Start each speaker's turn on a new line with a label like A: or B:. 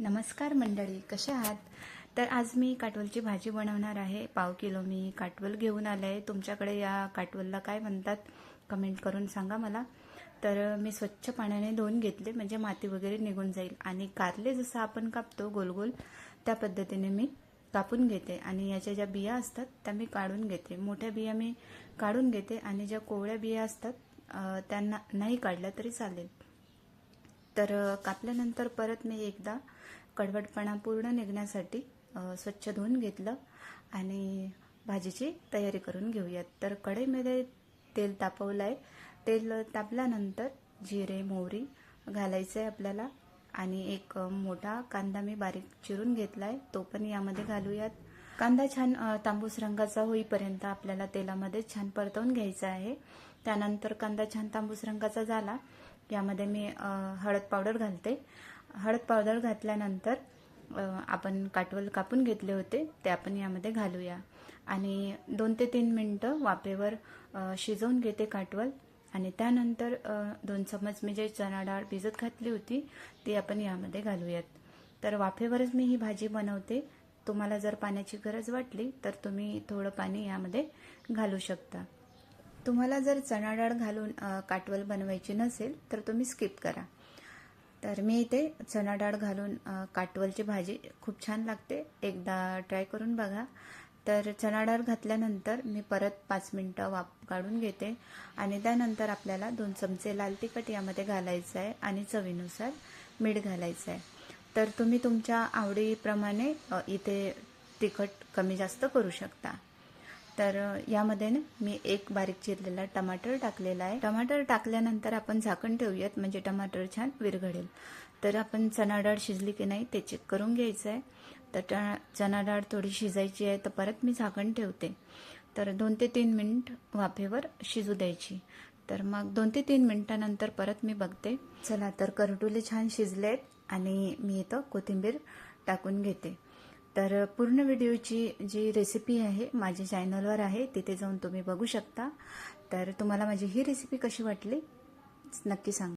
A: नमस्कार मंडळी कशा आहात? तर आज मी काटवलची भाजी बनवणार आहे. पाव किलो मी काटवल घेऊन आले. आहे तुमच्याकडे या काटवलला काय म्हणतात कमेंट करून सांगा मला. तर मी स्वच्छ पाण्याने धुवून घेतले म्हणजे माती वगैरे निघून जाईल. आणि कारले जसं आपण कापतो गोल गोल त्या पद्धतीने मी कापून घेते. आणि याच्या ज्या बिया असतात त्या मी काढून घेते. मोठ्या बिया मी काढून घेते आणि ज्या कोवळ्या बिया असतात त्यांना नाही काढल्या तरी चालेल. तर कापल्यानंतर परत मी एकदा कडवटपणा पूर्ण निघण्यासाठी स्वच्छ धुवून घेतलं आणि भाजीची तयारी करून घेऊयात. तर कढईमध्ये तेल तापवलं आहे तेल तापल्यानंतर जिरे मोहरी घालायचं आहे आपल्याला आणि एक मोठा कांदा मी बारीक चिरून घेतला आहे तो पण यामध्ये घालूयात. कांदा छान तांबूस रंगाचा होईपर्यंत आपल्याला तेलामध्ये छान परतवून घ्यायचा आहे. त्यानंतर कांदा छान तांबूस रंगाचा झाला यामध्ये मी हळद पावडर घालते. हळद पावडर घातल्यानंतर आपण काटवल कापून घेतले होते ते आपण यामध्ये घालूया. आणि दोन ते तीन मिनटं वाफेवर शिजवून घेते काटवल. आणि त्यानंतर दोन चमच मी जे चणा डाळ भिजत घातली होती ती आपण यामध्ये घालूयात. तर वाफेवरच मी ही भाजी बनवते. तुम्हाला जर पाण्याची गरज वाटली तर तुम्ही थोडं पाणी यामध्ये घालू शकता. तुम्हाला जर चणा डाळ घालून काटवल बनवायची नसेल तर तुम्ही स्किप करा. तर मी इथे चणा डाळ घालून काटवलची भाजी खूप छान लागते. एकदा ट्राय करून बघा. तर चणा डाळ घातल्यानंतर मी परत पाच मिनटं वाप काढून घेते. आणि त्यानंतर आपल्याला दोन चमचे लाल तिखट यामध्ये घालायचं आहे आणि चवीनुसार मीठ घालायचं आहे तर तुम्ही तुमच्या आवडीप्रमाणे इथे तिखट कमी जास्त करू शकता. तर यामध्ये ना मी एक बारीक चिरलेला टमाटर टाकलेला आहे. टमाटर टाकल्यानंतर आपण झाकण ठेवूयात म्हणजे टमाटर छान विरघडेल तर आपण चणा डाळ शिजली की नाही ते चेक करून घ्यायचं आहे तर ट- चणा डाळ थोडी शिजायची आहे तर परत मी झाकण ठेवते. तर दोन ते तीन मिनिट वाफेवर शिजू द्यायची. तर मग दोन ते तीन मिनिटानंतर परत मी बघते. चला तर करटुले छान शिजलेत. आणि मी इथं कोथिंबीर टाकून घेते. तर पूर्ण व्हिडिओची जी रेसिपी आहे माझ्या चॅनलवर आहे तिथे जाऊन तुम्ही बघू शकता. तर तुम्हाला माझी ही रेसिपी कशी वाटली नक्की सांगा.